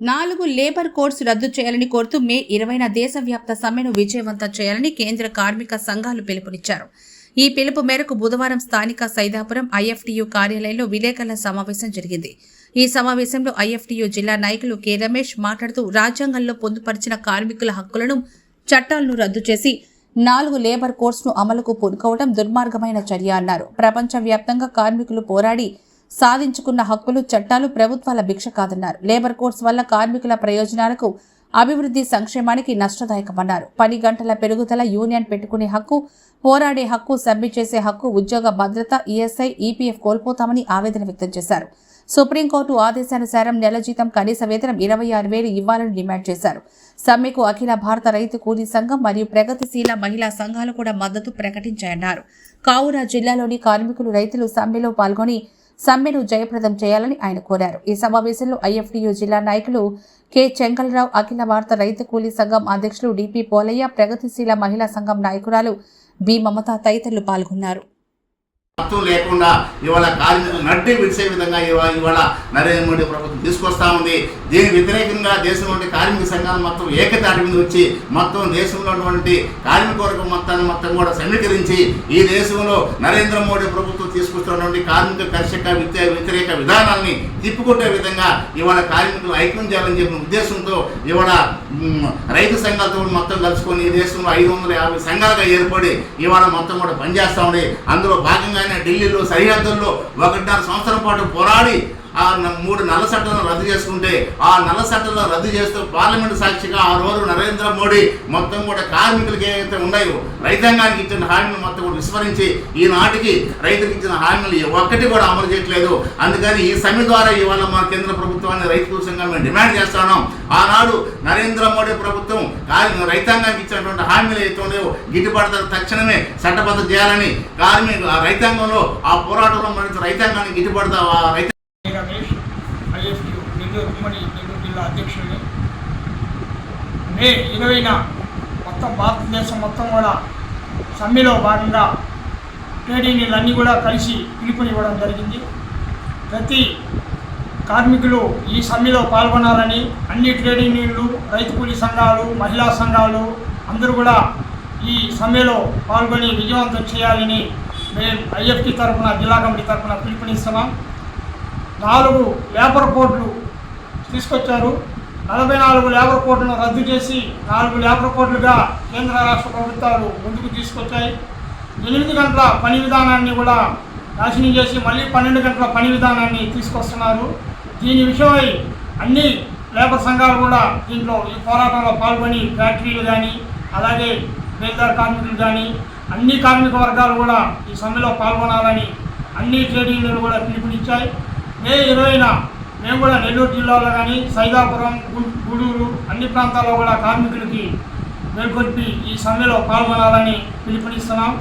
నాలుగు labour codes రద్దు చేయాలని కోరుతూ మే ఇరవైన దేశవ్యాప్త సమ్మెను విజయవంతం చేయాలని కేంద్ర కార్మిక సంఘాలు పిలుపునిచ్చారు. ఈ పిలుపు మేరకు బుధవారం స్థానిక సైదాపురం ఐఎఫ్టియు కార్యాలయంలో విలేకరుల సమావేశం జరిగింది. ఈ సమావేశంలో ఐఎఫ్టియు జిల్లా నాయకులు కె రమేష్ మాట్లాడుతూ రాజ్యాంగంలో పొందుపరిచిన కార్మికుల హక్కులను చట్టాలను రద్దు చేసి నాలుగు లేబర్ కోర్సును అమలుకు పూనుకోవడం దుర్మార్గమైన చర్య అన్నారు. ప్రపంచవ్యాప్తంగా కార్మికులు పోరాడి సాధించుకున్న హక్కులు చట్టాలు ప్రభుత్వాల భిక్ష కాదన్నారు. లేబర్ కోర్స్ వల్ల కార్మికుల ప్రయోజనాలకు అభివృద్ధి సంక్షేమానికి నష్టదాయకమన్నారు. పని గంటల పెరుగుదల యూనియన్ పెట్టుకునే హక్కు పోరాడే హక్కు సమ్మె చేసే హక్కు ఉద్యోగ భద్రత ఈఎస్ఐ ఈపీఎఫ్ కోల్పోతామని ఆవేదన వ్యక్తం చేశారు. సుప్రీంకోర్టు ఆదేశానుసారం నెల జీతం కనీస వేతనం ఇరవై ఆరు వేలు ఇవ్వాలని డిమాండ్ చేశారు. సమ్మెకు అఖిల భారత రైతు కూలీ సంఘం మరియు ప్రగతిశీల మహిళా సంఘాలు కూడా మద్దతు ప్రకటించాయన్నారు. కావున జిల్లాలోని కార్మికులు రైతులు సమ్మెలో పాల్గొని సమ్మెను జయప్రదం చేయాలని ఆయన కోరారు. ఈ సమావేశంలో ఐఎఫ్టీయూ జిల్లా నాయకులు కె. చెంగల్రావు అఖిల భారత రైతు కూలీ సంఘం అధ్యక్షులు డిపి పోలయ్య ప్రగతిశీల మహిళా సంఘం నాయకురాలు బి. మమత తదితరులు పాల్గొన్నారు. మొత్తం లేకుండా ఇవాళ కార్మికులు నడ్డి విడిసే విధంగా ఇవాళ ఇవాళ నరేంద్ర మోడీ ప్రభుత్వం తీసుకొస్తా ఉంది. దీనికి వ్యతిరేకంగా దేశంలోని కార్మిక సంఘాలు మొత్తం ఏకతాటి మీద వచ్చి మొత్తం దేశంలో ఉన్నటువంటి కార్మిక వర్గం మొత్తాన్ని మొత్తం కూడా సమీకరించి ఈ దేశంలో నరేంద్ర మోడీ ప్రభుత్వం తీసుకొస్తున్నటువంటి కార్మిక కర్షక వ్యతిరేక వ్యతిరేక విధానాన్ని తిప్పుకొట్టే విధంగా ఇవాళ కార్మికులు ఐక్యం చేయాలని చెప్పిన ఉద్దేశంతో ఇవాళ రైతు సంఘాలతో మొత్తం కలుసుకొని ఈ దేశంలో ఐదు వందల యాభై సంఘాలుగా ఏర్పడి ఇవాళ మొత్తం కూడా పనిచేస్తా ఉండే అందులో భాగంగానే ఢిల్లీలో సరిహద్దుల్లో ఒకటిన్నర సంవత్సరం పాటు పోరాడి ఆ న- మూడు నల్ల చట్టాలను రద్దు చేసుకుంటే ఆ నల్ల చట్టాలను రద్దు చేస్తూ పార్లమెంట్ సాక్షిగా ఆ రోజు నరేంద్ర మోడీ మొత్తం కూడా కార్మికులకి ఏవైతే ఉన్నాయో రైతాంగానికి ఇచ్చిన హామీలు మొత్తం కూడా విస్మరించి ఈనాటికి రైతులకు ఇచ్చిన హామీలు ఒక్కటి కూడా అమలు చేయట్లేదు. అందుకని ఈ సమ్మె ద్వారా ఇవాళ మా కేంద్ర ప్రభుత్వాన్ని రైతు సంఘం మేము డిమాండ్ చేస్తున్నాం ఆనాడు నరేంద్ర మోడీ ప్రభుత్వం కార్మి రైతాంగానికి ఇచ్చినటువంటి హామీలు ఏవైతే ఉన్నాయో గిట్టుబాటు తక్షణమే చట్టబద్ధ చేయాలని కార్మిక ఆ రైతాంగంలో ఆ పోరాటంలో మరింత రైతాంగానికి గిట్టుబాటు రైతాంగ ఆ ఐఎఫ్యు నెల్లూరు ఉమ్మడి నెల్లూరు జిల్లా అధ్యక్షుడిని. మే ఇరవైన మొత్తం భారతదేశం మొత్తం కూడా సమ్మెలో భాగంగా ట్రేడ్ యూనియన్లన్నీ కూడా కలిసి పిలుపునివ్వడం జరిగింది. ప్రతి కార్మికులు ఈ సమ్మెలో పాల్గొనాలని అన్ని ట్రేడ్ యూనియన్లు రైతు కూలీ సంఘాలు మహిళా సంఘాలు అందరూ కూడా ఈ సమ్మెలో పాల్గొని విజయవంతం చేయాలని మేము ఐఎఫ్టీ తరఫున జిల్లా కమిటీ తరఫున పిలుపునిస్తున్నాం. నాలుగు వ్యాపార కోట్లు తీసుకొచ్చారు. నలభై నాలుగు లేబర్ కోట్లను రద్దు చేసి నాలుగు లేబర్ కోట్లుగా కేంద్ర రాష్ట్ర ప్రభుత్వాలు ముందుకు తీసుకొచ్చాయి. ఎనిమిది గంటల పని విధానాన్ని కూడా నాశనం చేసి మళ్ళీ పన్నెండు గంటల పని విధానాన్ని తీసుకొస్తున్నారు. దీని విషయమై అన్ని లేబర్ సంఘాలు కూడా దీంట్లో ఈ పోరాటంలో పాల్గొని ఫ్యాక్టరీలు కానీ అలాగే బేల్దార్ కార్మికులు కానీ అన్ని కార్మిక వర్గాలు కూడా ఈ సమ్మెలో పాల్గొనాలని అన్ని ట్రేడ్ యూనియన్లు కూడా పిలుపునిచ్చాయి. మే ఇరవైన మేము కూడా నెల్లూరు జిల్లాలో కానీ సైదాపురం గుడూరు గూడూరు అన్ని ప్రాంతాల్లో కూడా కార్మికులకి మేల్కొల్పి ఈ సమ్మెలో పాల్గొనాలని పిలుపునిస్తున్నాం.